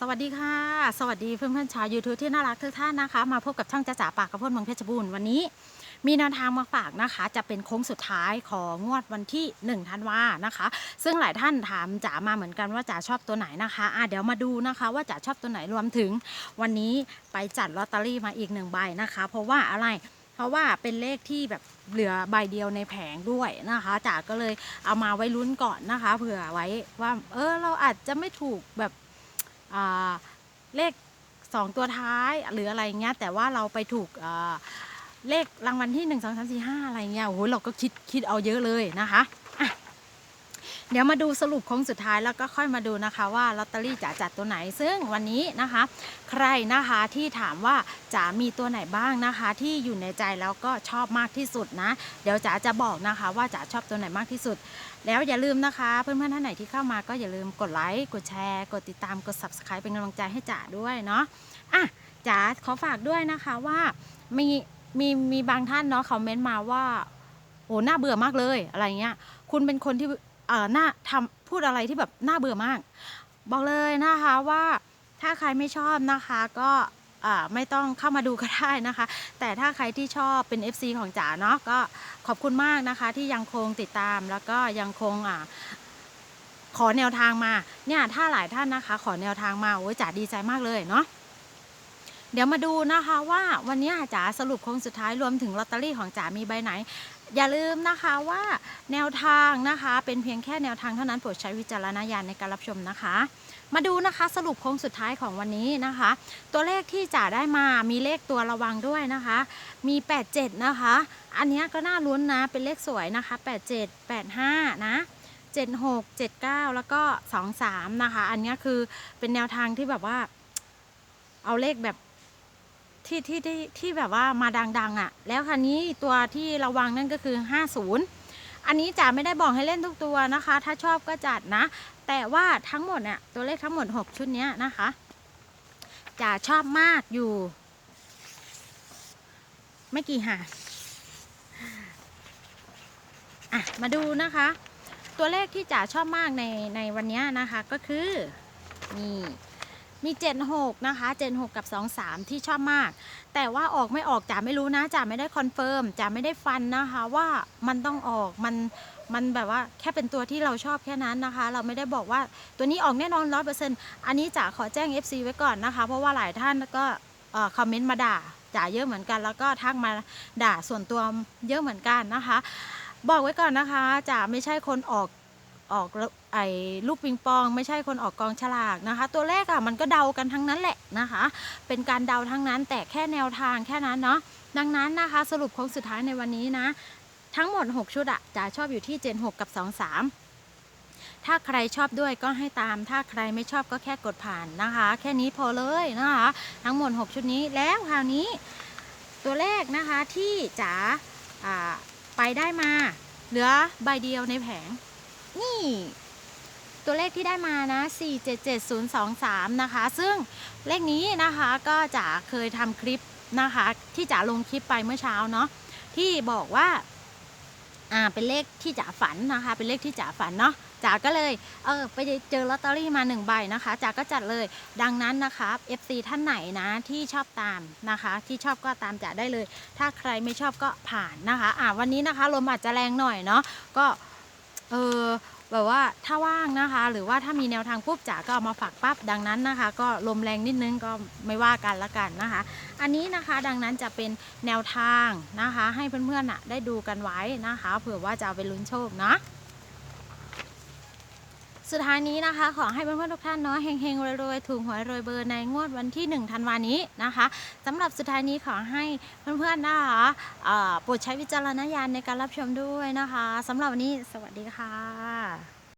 สวัสดีค่ะ สวัสดีเพื่อนๆชาว YouTube ที่น่ารักทุกท่านนะคะ มาพบกับช่องจ้าจ๋าปากกระพ่นเมืองเพชรบูรณ์วันนี้ มีแนวทางมาฝากนะคะ จะเป็นโค้งสุดท้ายของงวดวันที่1ธันวานะคะ ซึ่งหลายท่านถามจ๋ามาเหมือนกันว่าจ๋าชอบตัวไหนนะคะอะเดี๋ยวมาดูนะคะว่าจ๋าชอบตัวไหนรวมถึง วันนี้ไปจัดลอตเตอรี่มาอีกหนึ่งใบนะคะ เพราะว่าอะไรเพราะว่าเป็นเลขที่แบบเหลือใบเดียวในแผงด้วยนะคะจ๋าก็เลยเอามาไว้ลุ้นก่อนนะคะ เผื่อไว้ว่า เออเราอาจจะไม่ถูกแบบ เลขสองตัวท้ายหรืออะไรเงี้ยแต่ว่าเราไปถูกเลขรางวัลที่หนึ่งสองสามสี่ห้าอะไรเงี้ยโอ้โหเราก็คิดคิดเอาเยอะเลยนะคะ เดี๋ยวมาดูสรุปโค้งสุดท้ายแล้วก็ค่อยมาดูนะคะว่าลอตเตอรี่จ๋าจัดตัวไหน ซึ่งวันนี้นะคะ ใครนะคะที่ถามว่าจ๋ามีตัวไหนบ้างนะคะ ที่อยู่ในใจแล้วก็ชอบมากที่สุดนะ เดี๋ยวจ๋าจะบอกนะคะว่าจ๋าชอบตัวไหนมากที่สุด แล้วอย่าลืมนะคะเพื่อนๆท่านไหนที่เข้ามาก็อย่าลืมกดไลค์กดแชร์กดติดตามกด subscribe เป็นกำลังใจให้จ๋าด้วยเนาะอะจ๋าขอฝากด้วยนะคะว่ามีมีมีบางท่านเนาะคอมเมนต์มาว่าโอ้หน้าเบื่อมากเลยอะไรเงี้ย คุณเป็นคนที่ เอ่อหน้าทำพูดอะไรที่แบบน่าเบื่อมาก บอกเลยนะคะว่าถ้าใครไม่ชอบนะคะก็ไม่ต้องเข้ามาดูก็ได้นะคะ แต่ถ้าใครที่ชอบเป็น FC ของจ๋าเนาะก็ขอบคุณมากนะคะที่ยังคงติดตามแล้วก็ยังคงอขอแนวทางมาเนี่ยถ้าหลายท่านนะคะ ขอแนวทางมาโอ้ยจ๋าดีใจมากเลยเนาะ เดี๋ยวมาดูนะคะว่าวันนี้จ๋าสรุปโค้งสุดท้ายรวมถึงลอตเตอรี่ของจ๋ามีใบไหน อย่าลืมนะคะว่าแนวทางนะคะ เป็นเพียงแค่แนวทางเท่านั้นโปรดใช้วิจารณญาณในการรับชมนะคะ มาดูนะคะสรุปโค้งสุดท้ายของวันนี้นะคะ ตัวเลขที่จ๋าได้มามีเลขตัวระวังด้วยนะคะ มี 87 นะคะ อันนี้ก็น่าลุ้นนะเป็นเลขสวยนะคะ 87 85 นะ76 79 แล้วก็ 23 นะคะ อันนี้คือเป็นแนวทางที่แบบว่า เอาเลขแบบ ที่ที่ที่ที่แบบว่ามาดังๆอะ่ะ แล้วคันนี้ตัวที่ระวังนั่นก็คือ 50 อันนี้จ๋าไม่ได้บอกให้เล่นทุกตัวนะคะ ถ้าชอบก็จัดนะ แต่ว่าทั้งหมดเนี่ยตัวเลขทั้งหมด 6 ชุดนี้นะคะจ๋าชอบมากอยู่ ไม่กี่หาอะมาดูนะคะ ตัวเลขที่จ๋าชอบมากในในวันนี้นะคะก็คือนี่ มี 76 นะคะ 76 กับ 23 ที่ชอบมาก แต่ว่าออกไม่ออกจ๋าไม่รู้นะจ๋าไม่ได้คอนเฟิร์มจ๋าไม่ได้ฟันนะคะว่ามันต้องออกมันมันแบบว่าแค่เป็นตัวที่เราชอบแค่นั้นนะคะ เราไม่ได้บอกว่าตัวนี้ออกแน่นอนร้อยเปอร์เซ็นต์อันนี้จ๋าขอแจ้ง FC ไว้ก่อนนะคะ เพราะว่าหลายท่านก็คอมเมนต์มาด่าจ๋าเยอะเหมือนกัน แล้วก็ทักมาด่าส่วนตัวเยอะเหมือนกันนะคะ บอกไว้ก่อนนะคะจ๋าไม่ใช่คนออก ออกไอ้ลูกปิงปอง ไม่ใช่คนออกกองฉลากนะคะ ตัวเลขอะมันก็เดากันทั้งนั้นแหละนะคะ เป็นการเดาทั้งนั้นแต่แค่แนวทางแค่นั้นเนาะดังนั้นนะคะ สรุปโค้งสุดท้ายในวันนี้นะ ทั้งหมด 6 ชุดอะจ๋าชอบอยู่ที่76กับ 23ถ้าใครชอบด้วยก็ให้ตาม ถ้าใครไม่ชอบก็แค่กดผ่านนะคะ แค่นี้พอเลยนะคะ ทั้งหมด 6 ชุดนี้แล้วคราวนี้ตัวเลขนะคะที่จ๋าไปได้มา เหลือใบเดียวในแผง นี่ ตัวเลขที่ได้มานะ 477023 นะคะ ซึ่งเลขนี้นะคะก็จ๋าเคยทำคลิปนะคะ ที่จ๋าลงคลิปไปเมื่อเช้าเนาะที่บอกว่าอ่าเป็นเลขที่จ๋าฝันนะคะ เป็นเลขที่จ๋าฝันเนาะจ๋าก็เลยเออไปเจอลอตเตอรี่มาหนึ่งใบนะคะจ๋าก็จัดเลยดังนั้นนะคะ FC ท่านไหนนะที่ชอบตามนะคะ ที่ชอบก็ตามจ๋าได้เลย ถ้าใครไม่ชอบก็ผ่านนะคะ อ่าวันนี้นะคะลมอาจจะแรงหน่อยเนาะก็ เออแบบว่าถ้าว่างนะคะ หรือว่าถ้ามีแนวทางปุ๊บจ๋าก็เอามาฝากปั๊บดังนั้นนะคะ ก็ลมแรงนิดนึงก็ไม่ว่ากันละกันนะคะ อันนี้นะคะดังนั้นจะเป็นแนวทางนะคะ ให้เพื่อนๆน่ะได้ดูกันไว้นะคะ เผื่อว่าจะเอาไปลุ้นโชคเนาะ สุดท้ายนี้นะคะ ขอให้เพื่อนๆทุกท่านเนาะเฮงๆรวยๆถูกหวยรวยเบอร์ในงวดวันที่1ธันวานี้นะคะสำหรับสุดท้ายนี้ขอให้เพื่อนๆนะคะโปรดใช้วิจารณญาณในการรับชมด้วยนะคะสำหรับวันนี้สวัสดีค่ะ